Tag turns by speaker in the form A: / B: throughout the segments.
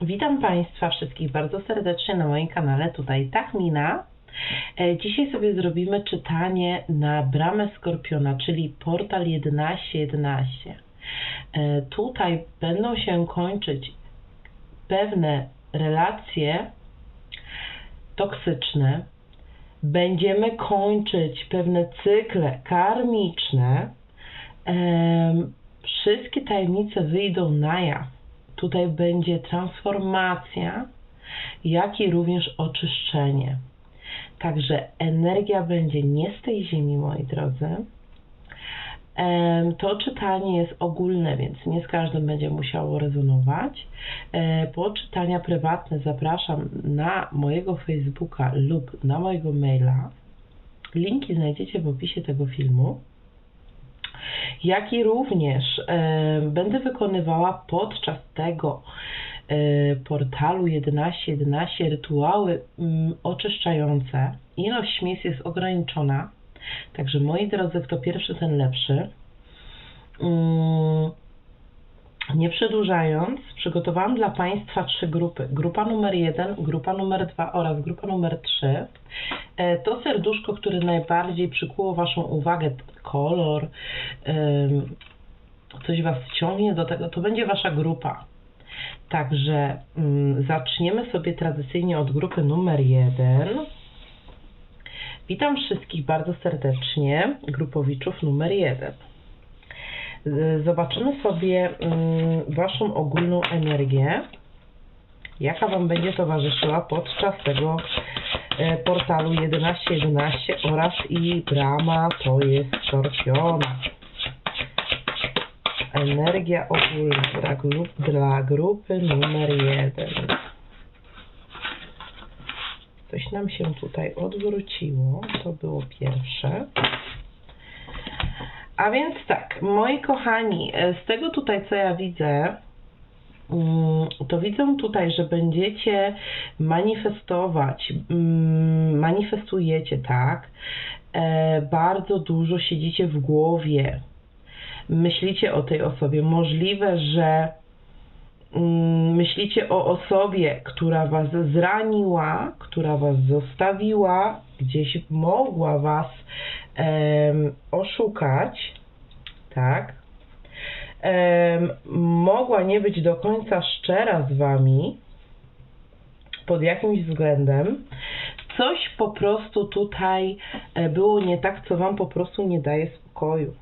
A: Witam Państwa wszystkich bardzo serdecznie na moim kanale, tutaj Tachmina. E, Dzisiaj sobie zrobimy czytanie na bramę Skorpiona, czyli portal 1111. E, Tutaj będą się kończyć pewne relacje toksyczne, będziemy kończyć pewne cykle karmiczne, Em, wszystkie tajemnice wyjdą na jaw. Tutaj będzie transformacja, jak i również oczyszczenie. Także energia będzie nie z tej ziemi, moi drodzy. To czytanie jest ogólne, więc nie z każdym będzie musiało rezonować. E, Po czytania prywatne zapraszam na mojego Facebooka lub na mojego maila. Linki znajdziecie w opisie tego filmu jak i również e, będę wykonywała podczas tego e, portalu 1111 rytuały mm, oczyszczające. Ilość miejsc jest ograniczona, także moi drodzy, kto pierwszy, ten lepszy. Nie przedłużając, przygotowałam dla Państwa trzy grupy. Grupa numer jeden, grupa numer dwa oraz grupa numer trzy. E, To serduszko, które najbardziej przykuło Waszą uwagę, kolor, coś Was ciągnie do tego, to będzie Wasza grupa. Także mm, zaczniemy sobie tradycyjnie od grupy numer jeden. Witam wszystkich bardzo serdecznie, grupowiczów numer jeden. Z- Zobaczymy sobie mm, Waszą ogólną energię, jaka Wam będzie towarzyszyła podczas tego e, portalu 1111 oraz i brama to jest Skorpiona. Energia ogólna dla, grup, dla grupy numer jeden. Coś nam się tutaj odwróciło, to było pierwsze. A więc tak, moi kochani, e, z tego tutaj co ja widzę, mm, to widzę tutaj, że będziecie manifestować, mm, manifestujecie, tak? E, Bardzo dużo siedzicie w głowie, myślicie o tej osobie. Możliwe, że mm, myślicie o osobie, która was zraniła, która was zostawiła, gdzieś mogła was em, oszukać, tak? Em, mogła nie być do końca szczera z wami pod jakimś względem. Coś po prostu tutaj e, było nie tak, co wam po prostu nie daje spokoju.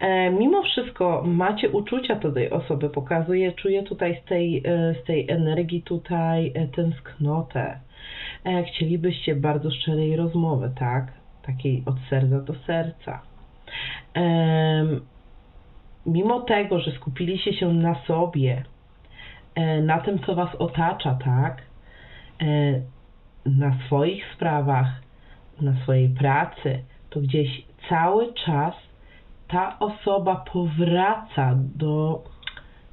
A: E, Mimo wszystko macie uczucia do tej osoby, pokazuje, czuję tutaj z tej, e, z tej energii tutaj tęsknotę. Chcielibyście bardzo szczerej rozmowy, tak? Takiej od serca do serca. Mimo tego, że skupiliście się na sobie, e, na tym, co was otacza, tak? E, Na swoich sprawach, na swojej pracy, to gdzieś cały czas ta osoba powraca do,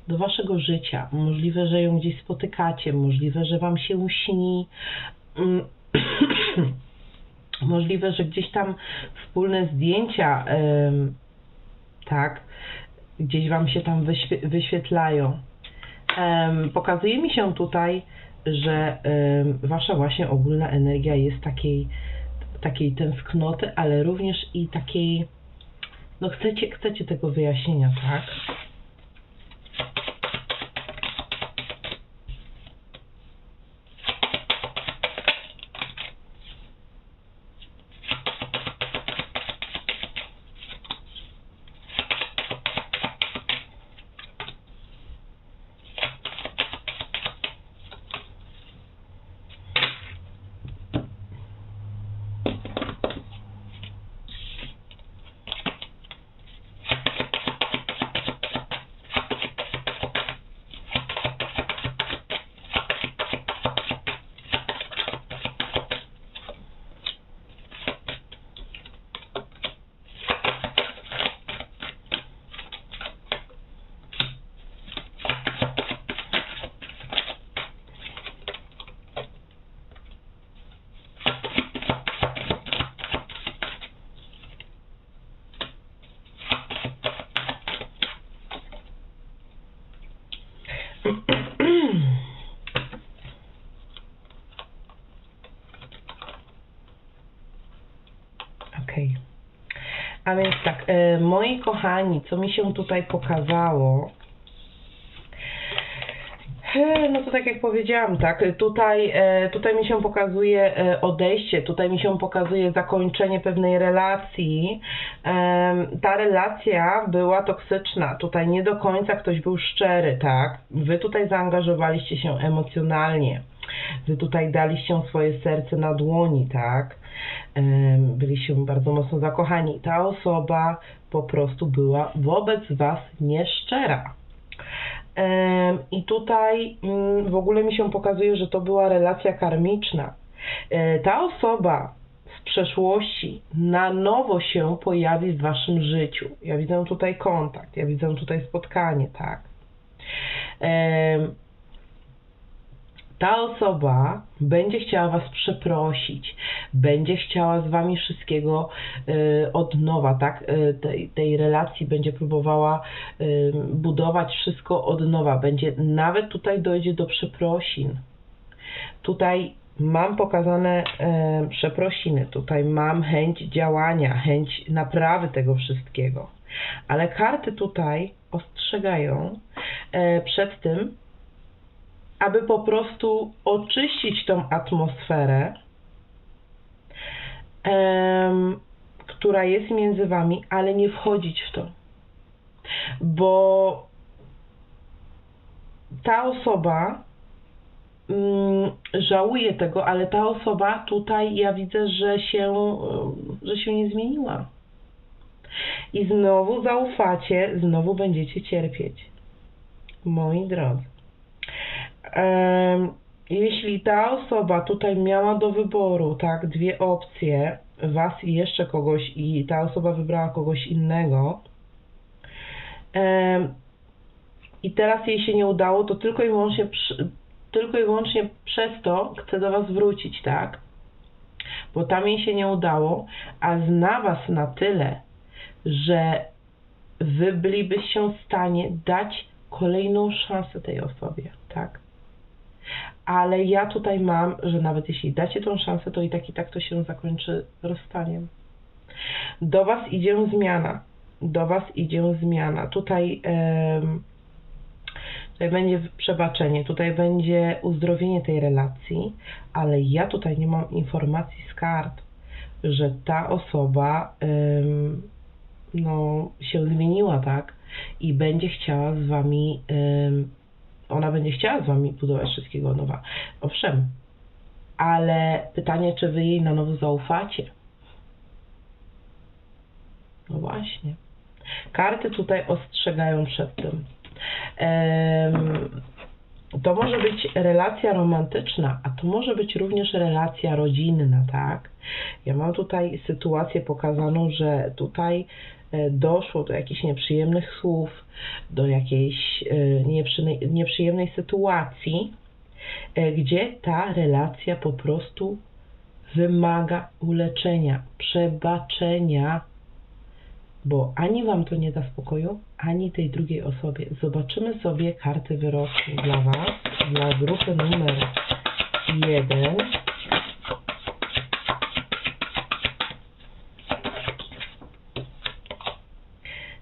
A: do waszego życia. Możliwe, że ją gdzieś spotykacie, możliwe, że wam się śni. Możliwe, że gdzieś tam wspólne zdjęcia, tak, gdzieś wam się tam wyświe- wyświetlają. Pokazuje mi się tutaj, że wasza właśnie ogólna energia jest takiej, takiej tęsknoty, ale również i takiej no chcecie, chcecie tego wyjaśnienia, tak? A więc tak, e, moi kochani, co mi się tutaj pokazało? E, No to tak jak powiedziałam, tak, tutaj, e, tutaj mi się pokazuje e, odejście, tutaj mi się pokazuje zakończenie pewnej relacji. Ta relacja była toksyczna, tutaj nie do końca ktoś był szczery, tak. Wy tutaj zaangażowaliście się emocjonalnie. Wy tutaj daliście swoje serce na dłoni, tak? Byliście bardzo mocno zakochani. Ta osoba po prostu była wobec Was nieszczera. I tutaj mm, w ogóle mi się pokazuje, że to była relacja karmiczna. E, Ta osoba z przeszłości na nowo się pojawi w waszym życiu. Ja widzę tutaj kontakt, ja widzę tutaj spotkanie, tak. Ta osoba będzie chciała was przeprosić, będzie chciała z wami wszystkiego e, od nowa, tak? E, tej, tej relacji będzie próbowała e, budować wszystko od nowa. Będzie nawet tutaj dojdzie do przeprosin. Tutaj mam pokazane przeprosiny, tutaj mam chęć działania, chęć naprawy tego wszystkiego. Ale karty tutaj ostrzegają przed tym, aby po prostu oczyścić tą atmosferę, em, która jest między wami, ale nie wchodzić w to. Bo ta osoba mm, żałuje tego, ale ta osoba tutaj ja widzę, że się, że się nie zmieniła. I znowu zaufacie, znowu będziecie cierpieć. Moi drodzy. Jeśli ta osoba tutaj miała do wyboru, tak, dwie opcje, was i jeszcze kogoś, i ta osoba wybrała kogoś innego, i teraz jej się nie udało, to tylko i wyłącznie, tylko i wyłącznie przez to chce do was wrócić, tak? Bo tam jej się nie udało, a zna was na tyle, że wy bylibyście w stanie dać kolejną szansę tej osobie, tak? Ale ja tutaj mam, że nawet jeśli dacie tą szansę, to i tak i tak to się zakończy rozstaniem. Do was idzie zmiana. Do was idzie zmiana. Tutaj, tutaj będzie przebaczenie, tutaj będzie uzdrowienie tej relacji, ale ja tutaj nie mam informacji z kart, że ta osoba no, się zmieniła, tak? I będzie chciała z wami, ona będzie chciała z wami budować wszystkiego od nowa. Owszem, ale pytanie, czy wy jej na nowo zaufacie? No właśnie. Karty tutaj ostrzegają przed tym. Em, to może być relacja romantyczna, a to może być również relacja rodzinna, tak? Ja mam tutaj sytuację pokazaną, że tutaj e, doszło do jakichś nieprzyjemnych słów, do jakiejś e, nieprzyjemnej, sytuacji, e, gdzie ta relacja po prostu wymaga uleczenia, przebaczenia, bo ani wam to nie da spokoju, ani tej drugiej osobie. Zobaczymy sobie karty wyroku dla was, dla grupy numer jeden.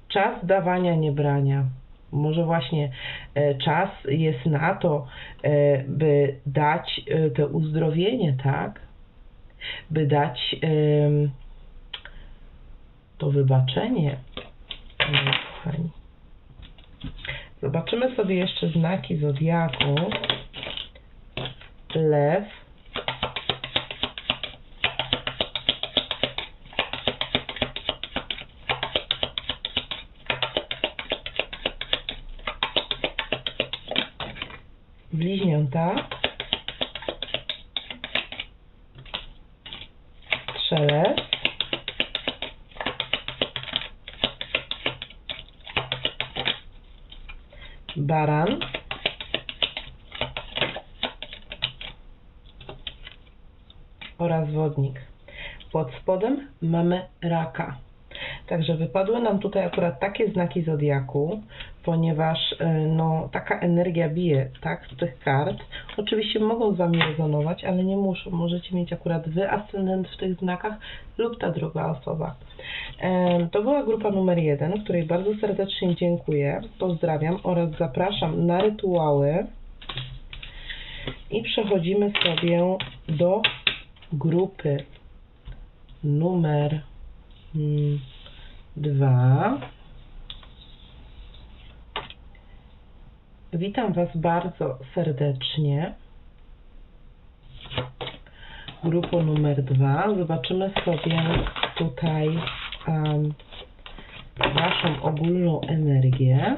A: Czas dawania, nie brania. Może właśnie e, czas jest na to, e, by dać e, to uzdrowienie, tak? By dać to wybaczenie. Kochani. Zobaczymy sobie jeszcze znaki zodiaku. Lew. Bliźnięta. Strzelec. Baran, oraz wodnik. Pod spodem mamy raka. Także wypadły nam tutaj akurat takie znaki zodiaku, ponieważ e, no, taka energia bije tak, z tych kart. Oczywiście mogą z Wami rezonować, ale nie muszą. Możecie mieć akurat Wy ascendent w tych znakach lub ta druga osoba. To była grupa numer jeden, której bardzo serdecznie dziękuję, pozdrawiam oraz zapraszam na rytuały. I przechodzimy sobie do grupy numer mm, dwa. Witam Was bardzo serdecznie. Grupo numer dwa. Zobaczymy sobie tutaj Waszą ogólną energię.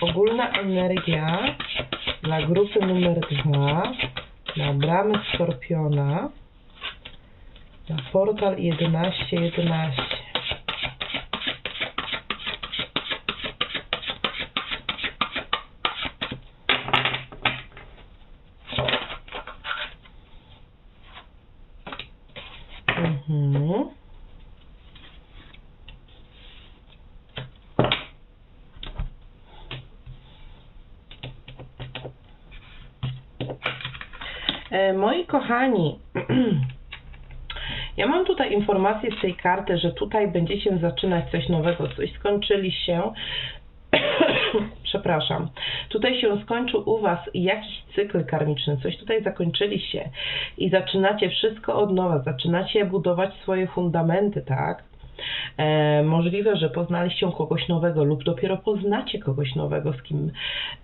A: Ogólna energia dla grupy numer dwa na bramy Skorpiona na portal 1111. Mhm. E, Moi kochani, ja mam tutaj informację z tej karty, że tutaj będziecie zaczynać coś nowego, coś skończyli się. Przepraszam. Tutaj się skończył u Was jakiś cykl karmiczny, coś tutaj zakończyliście i zaczynacie wszystko od nowa, zaczynacie budować swoje fundamenty, tak? E, możliwe, że poznaliście kogoś nowego lub dopiero poznacie kogoś nowego, z kim,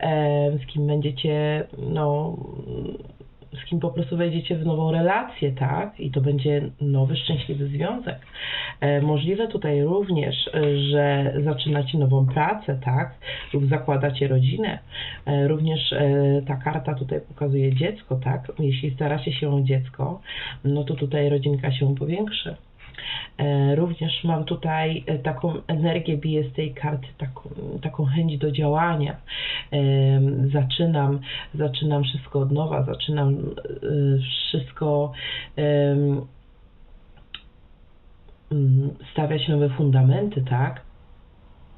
A: e, z kim będziecie, no, z kim po prostu wejdziecie w nową relację, tak? I to będzie nowy, szczęśliwy związek. E, możliwe tutaj również, e, że zaczynacie nową pracę, tak? Lub zakładacie rodzinę. E, również ta karta tutaj pokazuje dziecko, tak? Jeśli staracie się o dziecko, no to tutaj rodzinka się powiększy. E, Również mam tutaj e, taką energię, bije z tej karty, taką, taką chęć do działania. Em, Zaczynam, zaczynam wszystko od nowa, zaczynam e, wszystko mm, stawiać nowe fundamenty, tak?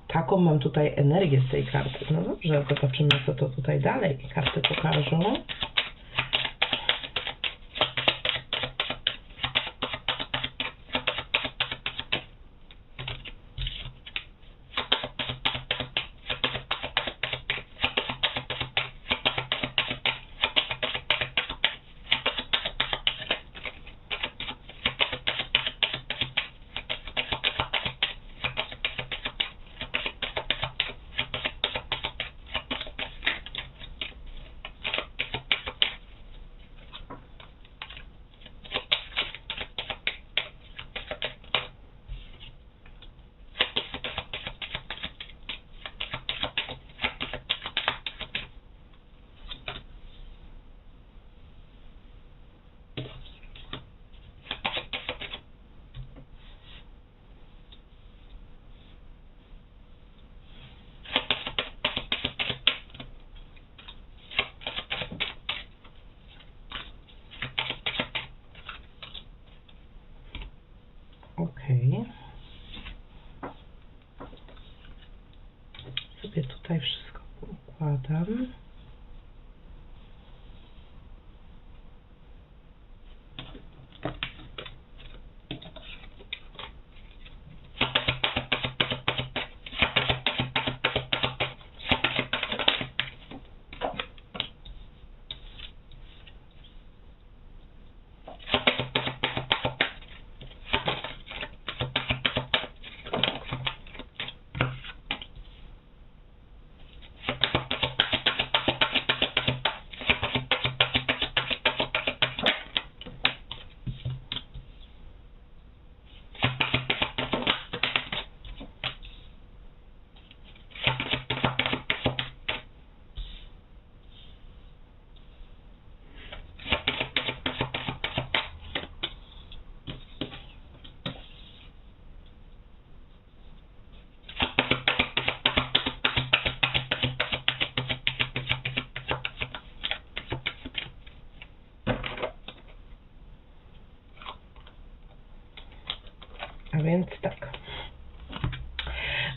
A: Taką mam tutaj energię z tej karty. No dobrze, zobaczymy, co to tutaj dalej karty pokażą.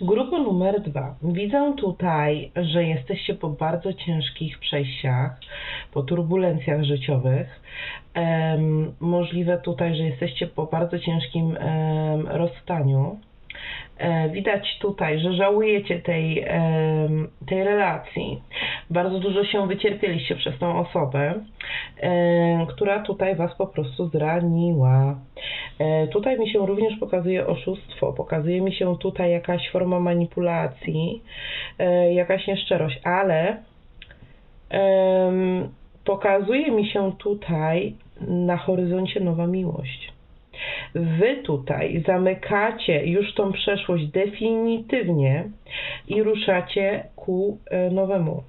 A: Grupa numer dwa. Widzę tutaj, że jesteście po bardzo ciężkich przejściach, po turbulencjach życiowych. Em, możliwe tutaj, że jesteście po bardzo ciężkim em, rozstaniu. E, Widać tutaj, że żałujecie tej, tej relacji. Bardzo dużo się wycierpieliście przez tą osobę, która tutaj Was po prostu zraniła. E, Tutaj mi się również pokazuje oszustwo, pokazuje mi się tutaj jakaś forma manipulacji, e, jakaś nieszczerość, ale pokazuje mi się tutaj na horyzoncie nowa miłość. Wy tutaj zamykacie już tą przeszłość definitywnie i ruszacie ku e, nowemu.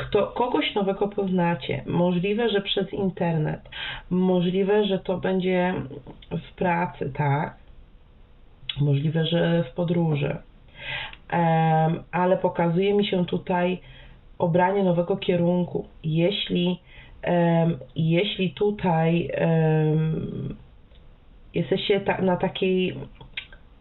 A: Kto, kogoś nowego poznacie. Możliwe, że przez internet. Możliwe, że to będzie w pracy, tak? Możliwe, że w podróży. Em, ale pokazuje mi się tutaj obranie nowego kierunku. Jeśli, em, jeśli tutaj em, jesteście ta, na takiej,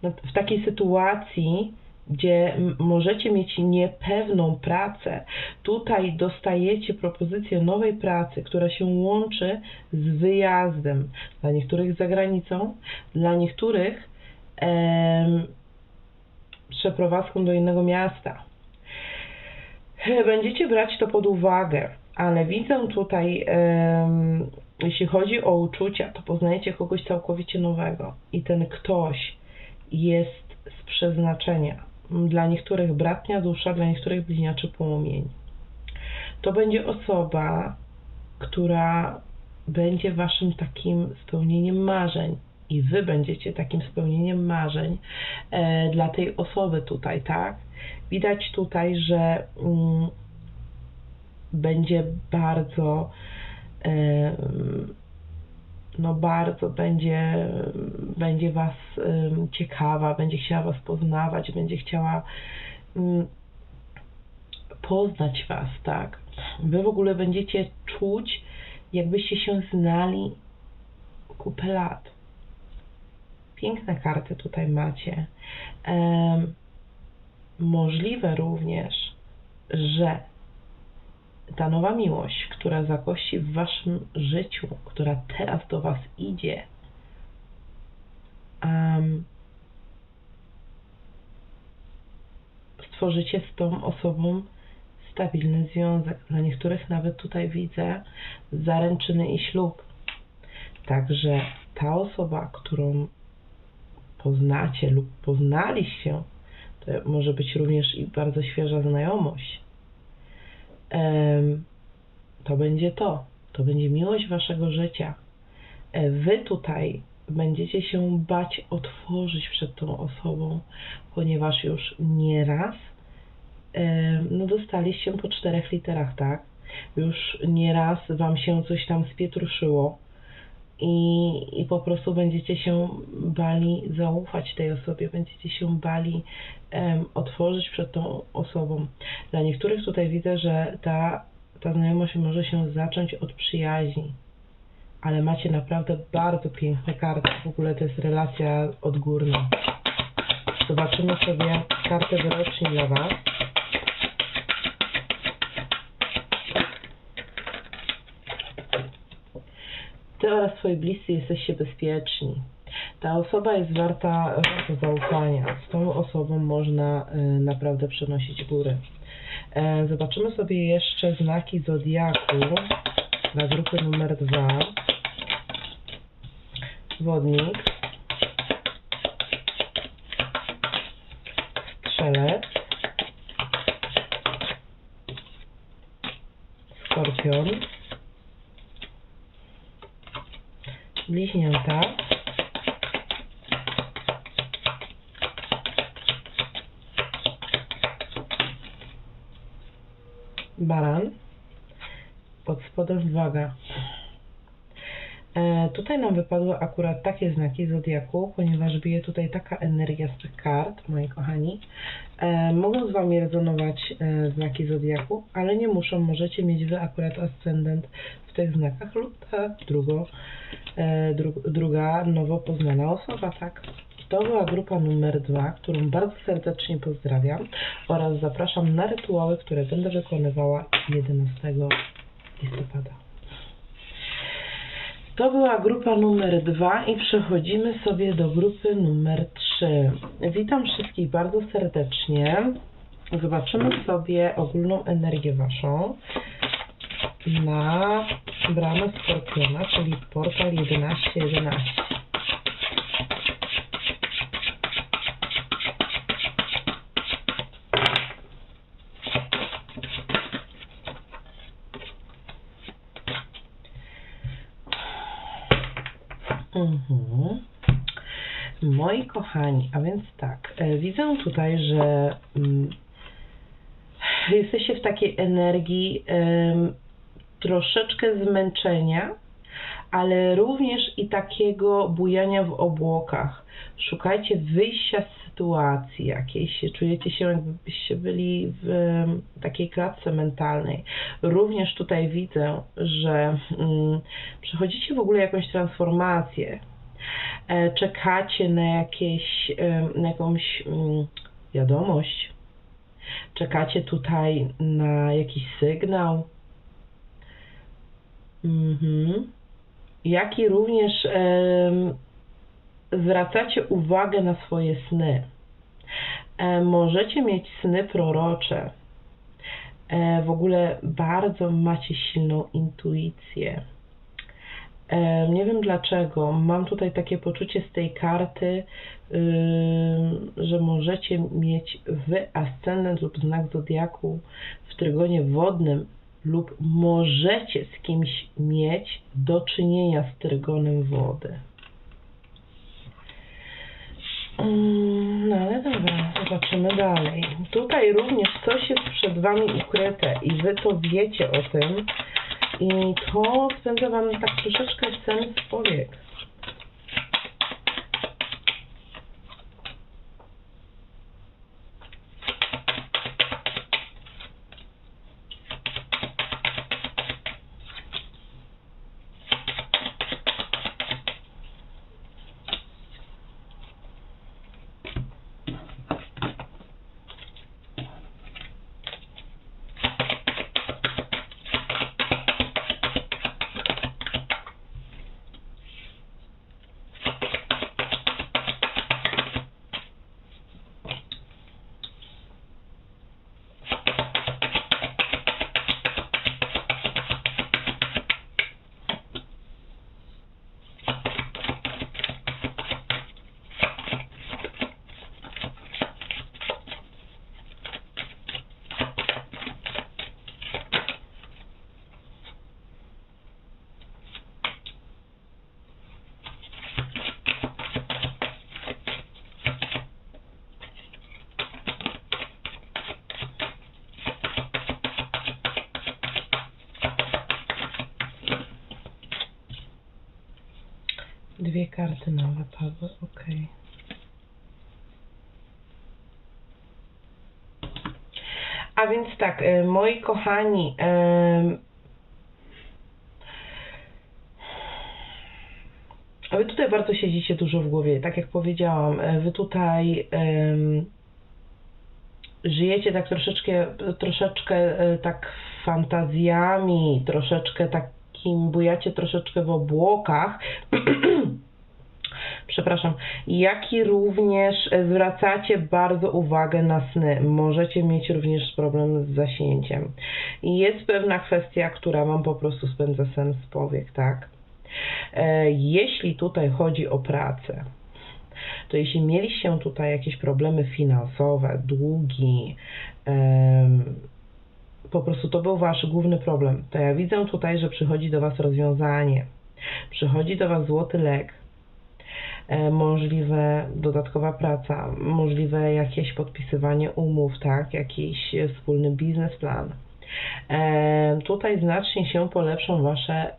A: na, w takiej sytuacji, gdzie możecie mieć niepewną pracę, tutaj dostajecie propozycję nowej pracy, która się łączy z wyjazdem. Dla niektórych za granicą, dla niektórych em, przeprowadzką do innego miasta. Będziecie brać to pod uwagę, ale widzę tutaj, em, jeśli chodzi o uczucia, to poznajecie kogoś całkowicie nowego i ten ktoś jest z przeznaczenia. Dla niektórych bratnia dusza, dla niektórych bliźniaczy płomień. To będzie osoba, która będzie waszym takim spełnieniem marzeń i wy będziecie takim spełnieniem marzeń e, dla tej osoby tutaj, tak? Widać tutaj, że mm, będzie bardzo em, no bardzo będzie, będzie Was ciekawa, będzie chciała Was poznawać, będzie chciała poznać Was, tak? Wy w ogóle będziecie czuć, jakbyście się znali kupę lat. Piękne karty tutaj macie. Em, możliwe również, że ta nowa miłość, która zagości w waszym życiu, która teraz do was idzie, em, stworzycie z tą osobą stabilny związek. Dla niektórych nawet tutaj widzę zaręczyny i ślub. Także ta osoba, którą poznacie lub poznaliście, to może być również i bardzo świeża znajomość. To będzie to. To będzie miłość waszego życia. E, Wy tutaj będziecie się bać otworzyć przed tą osobą, ponieważ już nieraz no dostaliście po czterech literach, tak? Już nieraz wam się coś tam spietruszyło i, i po prostu będziecie się bali zaufać tej osobie, będziecie się bali em, otworzyć przed tą osobą. Dla niektórych tutaj widzę, że ta, ta znajomość może się zacząć od przyjaźni, ale macie naprawdę bardzo piękne karty. W ogóle to jest relacja odgórna. Zobaczymy sobie kartę wyroczni dla Was. Ty oraz Twoi bliscy jesteście bezpieczni. Ta osoba jest warta, warta zaufania. Z tą osobą można y, naprawdę przenosić góry. E, zobaczymy sobie jeszcze znaki Zodiaku dla grupy numer dwa. Wodnik. Strzelec. Skorpion. Bliźnięta. Baran. Pod spodem waga. E, tutaj nam wypadły akurat takie znaki Zodiaku, ponieważ bije tutaj taka energia z tych kart, moi kochani. E, mogą z Wami rezonować e, znaki Zodiaku, ale nie muszą. Możecie mieć Wy akurat ascendent w tych znakach lub ta drugo, e, dru, druga nowo poznana osoba, tak? To była grupa numer dwa, którą bardzo serdecznie pozdrawiam oraz zapraszam na rytuały, które będę wykonywała 11 listopada. To była grupa numer dwa i przechodzimy sobie do grupy numer trzy. Witam wszystkich bardzo serdecznie. Zobaczymy sobie ogólną energię Waszą na bramę Skorpiona, czyli portal 1111. Moi kochani, a więc tak, e, widzę tutaj, że mm, jesteście w takiej energii troszeczkę zmęczenia, ale również i takiego bujania w obłokach. Szukajcie wyjścia z sytuacji jakiejś, czujecie się jakbyście byli w takiej klatce mentalnej. Również tutaj widzę, że mm, przechodzicie w ogóle jakąś transformację, czekacie na jakieś, em, na jakąś mm, wiadomość, czekacie tutaj na jakiś sygnał, Mhm. Jak i również zwracacie uwagę na swoje sny. E, możecie mieć sny prorocze. E, w ogóle bardzo macie silną intuicję. Nie wiem dlaczego. Mam tutaj takie poczucie z tej karty, że możecie mieć wy ascendent lub znak zodiaku w trygonie wodnym lub możecie z kimś mieć do czynienia z trygonem wody. No ale dobra, zobaczymy dalej. Tutaj również coś jest przed Wami ukryte i Wy to wiecie o tym i to spędza Wam tak troszeczkę sen z powiek. Dwie karty nowe padły, ok. A więc tak, e, moi kochani, em, wy tutaj bardzo siedzicie dużo w głowie, tak jak powiedziałam, e, wy tutaj żyjecie tak troszeczkę, troszeczkę tak fantazjami, troszeczkę takim, bujacie troszeczkę w obłokach, przepraszam, jak i również zwracacie bardzo uwagę na sny. Możecie mieć również problem z zaśnięciem. I jest pewna kwestia, która Wam po prostu spędza sen z powiek, tak? E, Jeśli tutaj chodzi o pracę, to jeśli mieliście tutaj jakieś problemy finansowe, długi, po prostu to był Wasz główny problem, to ja widzę tutaj, że przychodzi do Was rozwiązanie. Przychodzi do Was złoty lek, możliwe dodatkowa praca, możliwe jakieś podpisywanie umów, tak, jakiś e, wspólny biznesplan. E, tutaj znacznie się polepszą Wasze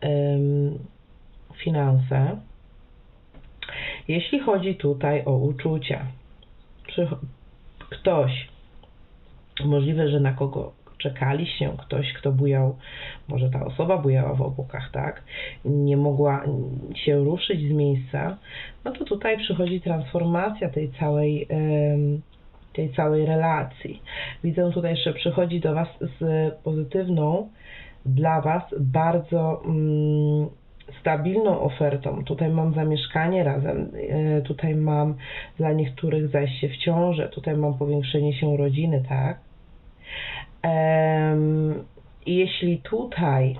A: finanse. Jeśli chodzi tutaj o uczucia, ktoś, możliwe, że na kogo czekali się, ktoś, kto bujał, może ta osoba bujała w obłokach, tak, nie mogła się ruszyć z miejsca, no to tutaj przychodzi transformacja tej całej, tej całej relacji. Widzę tutaj, że przychodzi do Was z pozytywną, dla Was bardzo mm, stabilną ofertą. Tutaj mam zamieszkanie razem, e, tutaj mam dla niektórych zajście w ciążę, tutaj mam powiększenie się rodziny, tak? Jeśli tutaj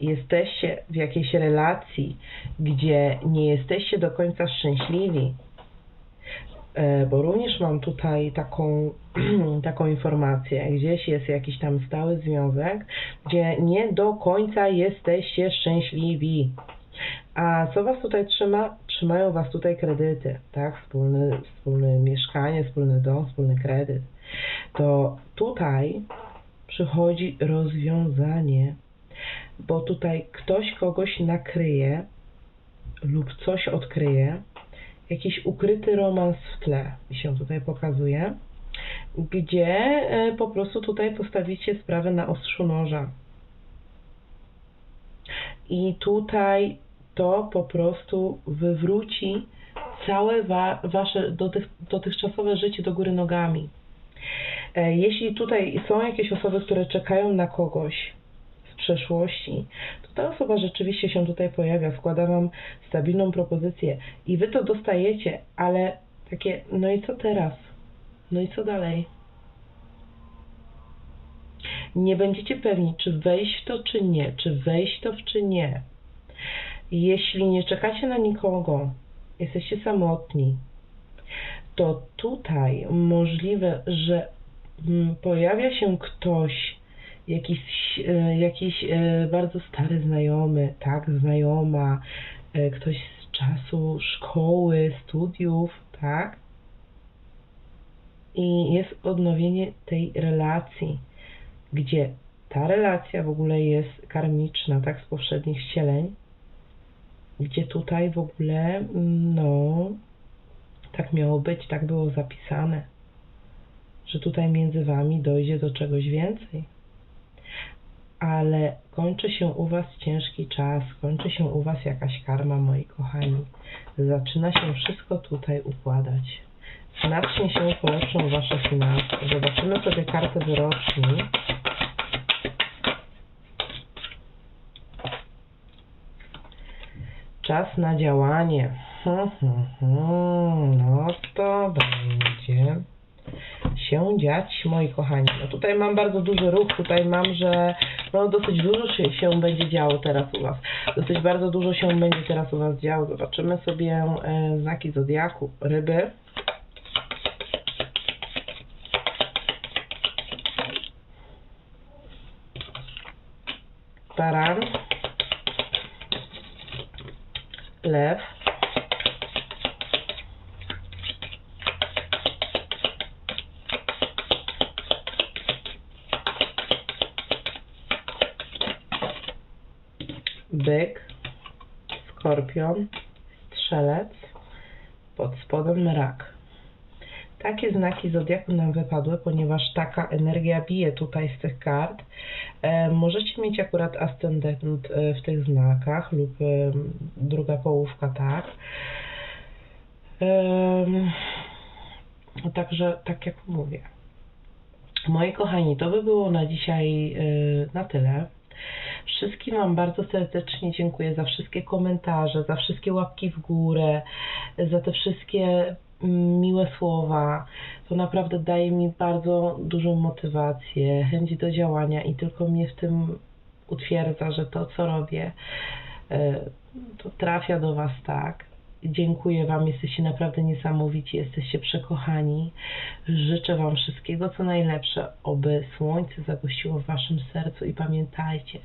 A: jesteście w jakiejś relacji, gdzie nie jesteście do końca szczęśliwi, e, bo również mam tutaj taką, taką informację, gdzieś jest jakiś tam stały związek, gdzie nie do końca jesteście szczęśliwi. A co was tutaj trzyma? Trzymają was tutaj kredyty, tak? Wspólne, wspólne mieszkanie, wspólny dom, wspólny kredyt. To tutaj przychodzi rozwiązanie, bo tutaj ktoś kogoś nakryje lub coś odkryje, jakiś ukryty romans w tle się tutaj pokazuje, gdzie e, po prostu tutaj postawicie sprawę na ostrzu noża. I tutaj to po prostu wywróci całe wa wasze dotych dotychczasowe życie do góry nogami. E, Jeśli tutaj są jakieś osoby, które czekają na kogoś z przeszłości, to ta osoba rzeczywiście się tutaj pojawia, składa Wam stabilną propozycję i Wy to dostajecie, ale takie, no i co teraz? No i co dalej? Nie będziecie pewni, czy wejść w to, czy nie, czy wejść w to, czy nie. Jeśli nie czekacie na nikogo, jesteście samotni, to tutaj możliwe, że mm, pojawia się ktoś, jakiś, e, jakiś e, bardzo stary znajomy, tak, znajoma, e, ktoś z czasu szkoły, studiów, tak? I jest odnowienie tej relacji, gdzie ta relacja w ogóle jest karmiczna, tak, z poprzednich wcieleń, gdzie tutaj w ogóle, mm, no, tak miało być, tak było zapisane, że tutaj między wami dojdzie do czegoś więcej. Ale kończy się u was ciężki czas, kończy się u was jakaś karma, moi kochani. Zaczyna się wszystko tutaj układać. Znacznie się polepszą wasze finanse. Zobaczymy sobie kartę wyroczni. Czas na działanie. No to będzie się dziać, moi kochani. No tutaj mam bardzo duży ruch, tutaj mam, że no dosyć dużo się, się będzie działo teraz u Was. Dosyć bardzo dużo się będzie teraz u Was działo. Zobaczymy sobie e, znaki Zodiaku. Ryby. Baran. Lew. Skorpion, strzelec, pod spodem rak. Takie znaki zodiaku nam wypadły, ponieważ taka energia bije tutaj z tych kart. E, możecie mieć akurat ascendent e, w tych znakach lub e, druga połówka, tak. E, także, tak jak mówię. Moi kochani, to by było na dzisiaj e, na tyle. Wszystkim Wam bardzo serdecznie dziękuję za wszystkie komentarze, za wszystkie łapki w górę, za te wszystkie mm, miłe słowa. To naprawdę daje mi bardzo dużą motywację, chęci do działania i tylko mnie w tym utwierdza, że to, co robię, e, to trafia do Was tak. Dziękuję Wam, jesteście naprawdę niesamowici, jesteście przekochani. Życzę Wam wszystkiego co najlepsze, oby słońce zagościło w Waszym sercu i pamiętajcie,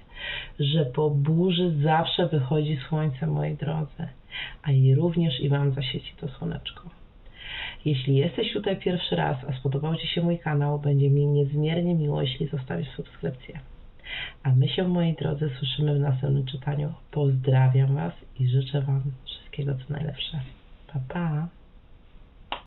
A: że po burzy zawsze wychodzi słońce, moi drodzy, a i również i Wam zasieci to słoneczko. Jeśli jesteś tutaj pierwszy raz, a spodobał Ci się mój kanał, będzie mi niezmiernie miło, jeśli zostawisz subskrypcję. A my się, moi drodzy, słyszymy w następnym czytaniu. Pozdrawiam Was i życzę Wam wszystkiego co najlepsze. Pa, pa!